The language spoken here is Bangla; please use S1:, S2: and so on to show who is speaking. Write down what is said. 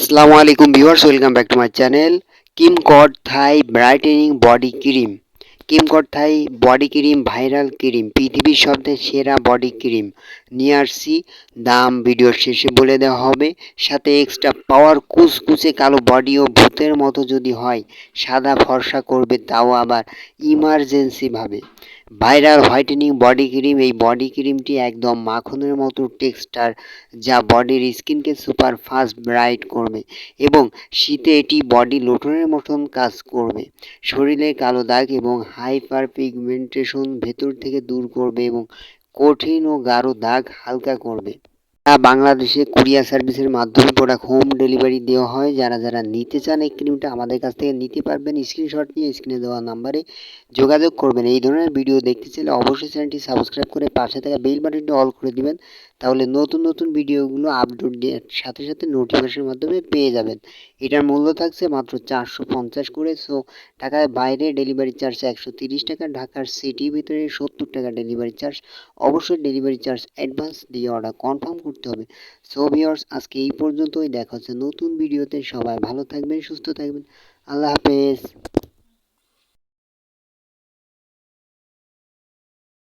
S1: আসসালামু আলাইকুম viewers, welcome back to my channel. Kim Kot Thai brightening body cream. Kim Kot Thai body cream, viral cream, পৃথিবীর সবচেয়ে সেরা বডি ক্রিম। নিয়ে আসছি। দাম ভিডিওর শেষে বলে দেওয়া হবে। সাথে এক্সট্রা পাওয়ার কুচকুচে কালো বডি ও ভূতের মতো যদি হয়, সাদা ফর্সা করবে, তাও আবার ইমার্জেন্সিভাবে ভাইরাল হোয়াইটেনিং বডি ক্রিম এই বডি ক্রিমটি একদম মাখনের মতো টেক্সচার যা বডির স্কিনকে সুপার ফাস্ট ব্রাইট করবে এবং শীতে এটি বডি লোটনের মতন কাজ করবে। শরীরে কালো দাগ এবং হাইপার পিগমেন্টেশন ভেতর থেকে দূর করবে এবং কঠিন ও গাঢ় দাগ হালকা করবে। বাংলাদেশে কুরিয়ার সার্ভিসের মাধ্যমে প্রোডাক্ট হোম ডেলিভারি দেওয়া হয়। যারা যারা নিতে চান এই ক্রিমটা আমাদের কাছ থেকে নিতে পারবেন। স্ক্রিনশট নিয়ে স্ক্রিনে দেওয়া নাম্বারে যোগাযোগ করবেন। এই ধরনের ভিডিও দেখতে চাইলে অবশ্যই চ্যানেলটি সাবস্ক্রাইব করে পাশে থাকা বেল বাটনটি অল করে দিবেন। তাহলে নতুন নতুন ভিডিওগুলো আপলোড সাথে সাথে নোটিফিকেশনের মাধ্যমে পেয়ে যাবেন। এটার মূল্য থাকছে মাত্র চারশো পঞ্চাশ করে। সো ঢাকায় বাইরে ডেলিভারি চার্জ একশো তিরিশ টাকা, ঢাকার সিটির ভিতরে সত্তর টাকা ডেলিভারি চার্জ অবশ্যই ডেলিভারি চার্জ অ্যাডভান্স দিয়ে অর্ডার কনফার্ম করতে হবে। সো ভিওর্স আজকে এই পর্যন্তই। দেখা হচ্ছে নতুন ভিডিওতে সবাই ভালো থাকবেন, সুস্থ থাকবেন। আল্লাহ হাফেজ।